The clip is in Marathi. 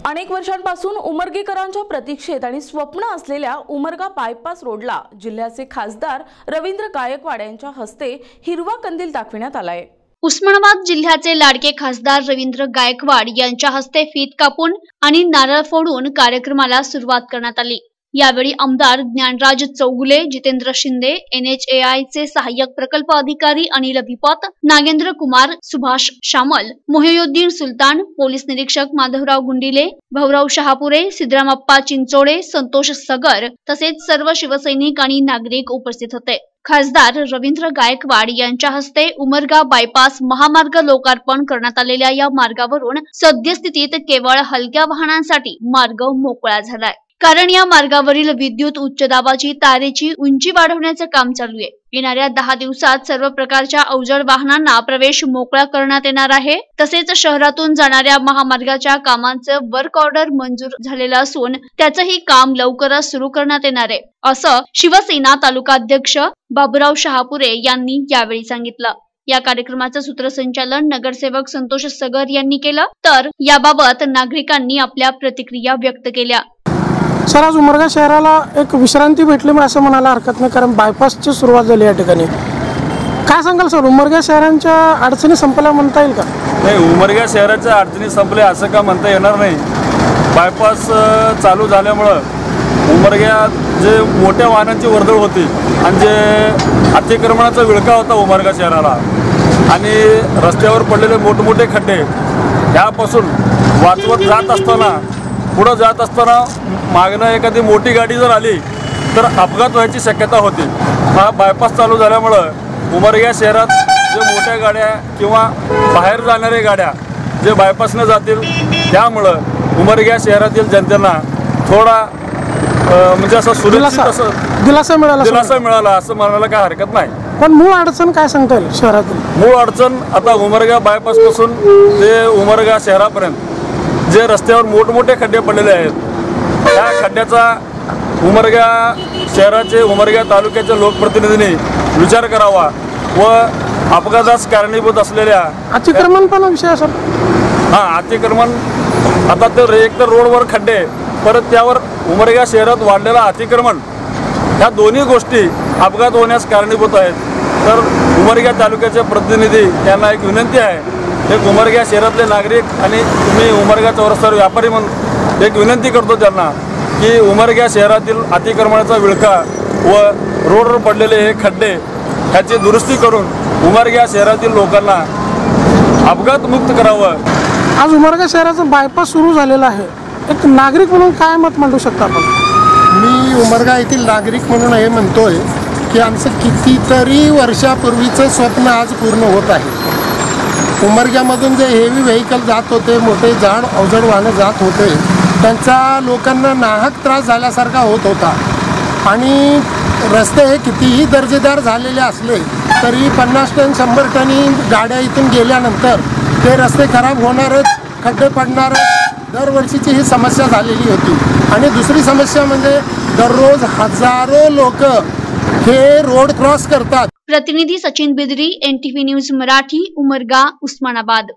अनेक वर्षांपासून उमरगेकरांच्या प्रतीक्षेत आणि स्वप्न असलेल्या उमरगा बायपास रोडला जिल्ह्याचे खासदार रवींद्र गायकवाड यांच्या हस्ते हिरवा कंदील दाखविण्यात आलाय. उस्मानाबाद जिल्ह्याचे लाडके खासदार रवींद्र गायकवाड यांच्या हस्ते फीत कापून आणि नारळ फोडून कार्यक्रमाला सुरुवात करण्यात आली. यावेळी आमदार ज्ञानराज चौगुले जितेंद्र शिंदे एनएचएआय चे सहाय्यक प्रकल्प अधिकारी अनिल भिपत नागेंद्र कुमार सुभाष शामल मोहियुद्दीन सुलतान पोलीस निरीक्षक माधवराव गुंडिले भाऊराव शहापुरे सिद्धरामप्पा चिंचोडे संतोष सगर तसेच सर्व शिवसैनिक आणि नागरिक उपस्थित होते. खासदार रवींद्र गायकवाड यांच्या हस्ते उमरगा बायपास महामार्ग लोकार्पण करण्यात आलेल्या या मार्गावरून सद्यस्थितीत केवळ हलक्या वाहनांसाठी मार्ग मोकळा झालाय. कारण या मार्गावरील विद्युत उच्च दाबाची तारेची उंची वाढवण्याचं काम चालू आहे. येणाऱ्या दहा दिवसात सर्व प्रकारच्या अवजड वाहनांना प्रवेश मोकळा करण्यात येणार आहे. तसेच शहरातून जाणाऱ्या महामार्गाच्या कामांचं वर्क ऑर्डर मंजूर झालेलं असून त्याचंही काम लवकरच सुरू करण्यात येणार आहे. असं शिवसेना तालुकाध्यक्ष बाबुराव शहापुरे यांनी यावेळी सांगितलं. या कार्यक्रमाचं सूत्रसंचालन नगरसेवक संतोष सगर यांनी केलं. तर याबाबत नागरिकांनी आपल्या प्रतिक्रिया व्यक्त केल्या. सर आज उमरगा शहराला एक विश्रांती भेटली मग असं म्हणायला हरकत नाही कारण बायपासची सुरुवात झाली या ठिकाणी. काय सांगाल सर उमरगा शहरांच्या अडचणी संपल्या म्हणता येईल का? नाही उमरगा शहराच्या अडचणी संपल्या असं का म्हणता येणार नाही. बायपास चालू झाल्यामुळं उमरग्या जे मोठ्या वाहनांची वर्दळ होती आणि जे अतिक्रमणाचा विळका होता उमरगा शहराला आणि रस्त्यावर पडलेले मोठमोठे खड्डे ह्यापासून वाचवत जात असताना पुढं जात असताना मागणं एखादी मोठी गाडी जर आली तर अपघात व्हायची शक्यता होती. हा बायपास चालू झाल्यामुळं उमरग्या शहरात जे मोठ्या गाड्या किंवा बाहेर जाणाऱ्या गाड्या जे बायपासनं जातील त्यामुळं उमरग्या शहरातील जनतेला थोडा म्हणजे असं सुरक्षित दिलासा असं दिलासा मिळाला दिलासा मिळाला असं म्हणायला काय हरकत नाही. पण मूळ अडचण काय सांगता येईल शहरातील? मूळ अडचण आता उमरगा बायपासपासून ते उमरगा शहरापर्यंत. जे रस्त्यावर मोठमोठे खड्डे पडलेले आहेत त्या खड्ड्याचा उमरगा शहराचे उमरगा तालुक्याच्या लोकप्रतिनिधींनी विचार करावा व अपघातास कारणीभूत असलेल्या अतिक्रमण पण विषय सर हां अतिक्रमण. आता तर एक तर रोडवर खड्डे परत त्यावर उमरगा शहरात वाढलेलं अतिक्रमण. ह्या दोन्ही गोष्टी अपघात होण्यास कारणीभूत आहेत. तर उमरगा तालुक्याचे प्रतिनिधी यांना एक विनंती आहे एक उमरगा शहरातले नागरिक आणि तुम्ही उमरगा चौरस्त्यावर व्यापारी म्हणून एक विनंती करतो त्यांना की उमरगा शहरातील अतिक्रमणाचा विळखा व रोडवर पडलेले हे खड्डे ह्याची दुरुस्ती करून उमरगा शहरातील लोकांना अपघातमुक्त करावं. आज उमरगा शहराचा बायपास सुरू झालेला आहे. एक नागरिक म्हणून काय मत मांडू शकता आपण? मी उमरगा येथील नागरिक म्हणून हे म्हणतोय की आमचं कितीतरी वर्षापूर्वीचं स्वप्न आज पूर्ण होत आहे. उमरग्यामधून जे हेवी व्हेकल जात होते मोठे जाड अवजड वाहनं जात होते त्यांचा लोकांना नाहक त्रास झाल्यासारखा होत होता. आणि रस्ते हे कितीही दर्जेदार झालेले असले तरी पन्नास टन शंभर टनी गाड्या इथून गेल्यानंतर ते रस्ते खराब होणारच खड्डे पडणारच दरवर्षीची ही समस्या झालेली होती. आणि दुसरी समस्या म्हणजे दररोज हजारो लोक हे रोड क्रॉस करतात. प्रतिनिधी सचिन बिदरी एनटीव्ही न्यूज मराठी उमरगा उस्मानाबाद।